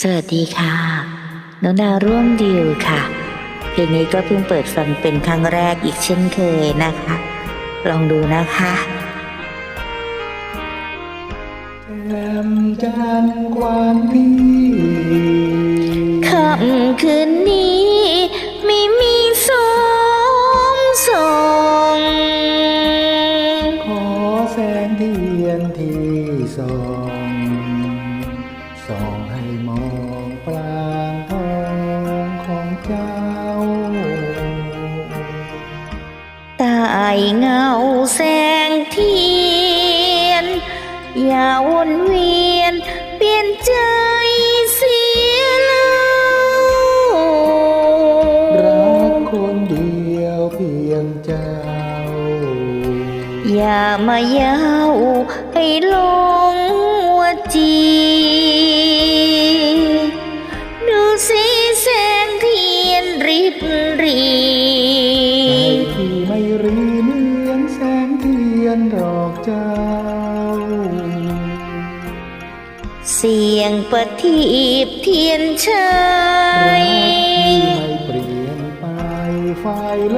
สวัสดีค่ะน้องดาวร่วมดิวค่ะ เพลงนี้ก็เพิ่งเปิดฟังเป็นครั้งแรกอีกเช่นเคยนะคะ ลองดูนะคะแจ่มจันทร์กวางพี่ค่ำคืนนี้ ไม่มีสมส่งขอแสงเทียนที่ส่องส่องให้มอง เจ้าใต้เงาแสงเทียน อย่าวนเวียน เปลี่ยนใจเสียแล้วรักคนเดียวเพียงเจ้า อย่ามาเย้าให้หลงหัวจี รีเหมือนแสงเทียนดอกเจ้า เสียงประทีปเทียนชัยรักที่ไม่เปลี่ยนไปไฟล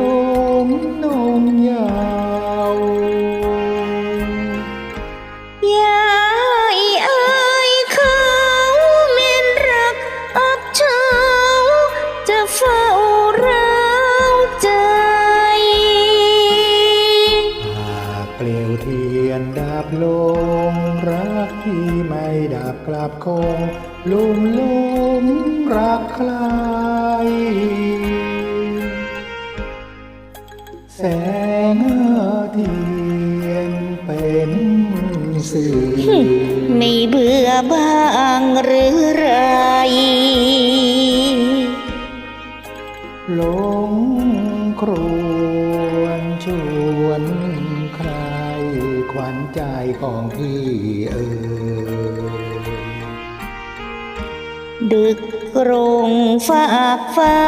มนงยาวยาให้อายเขาเม่นรักอับเฉาจะเฝ้าเรา เทียนดับลง รักที่ไม่ดับกลับคงลุ่มหลงรักใครแสงเทียนเป็นสื่อไม่เบื่อบ้างหรือไรหลงครวนชวนใคร ขวัญใจของพี่เอ๋ดึกกรงฝากฟ้า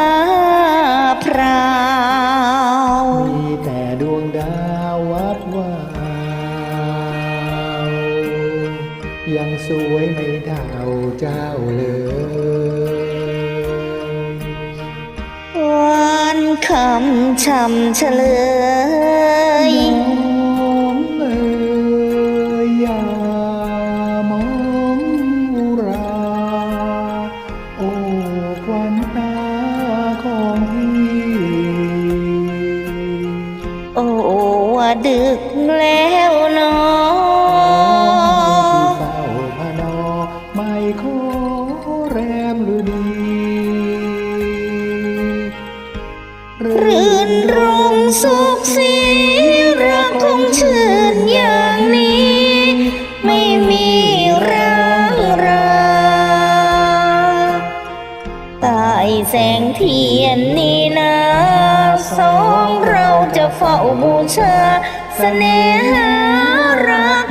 พราว มีแต่ดวงดาววับวาว ยังสวยไม่เท่าเจ้าเลยวันคำช่ำเฉลย ดึกแล้ว แสงเทียนนี้นะสองเราจะเฝ้าบูชาเสน่หารัก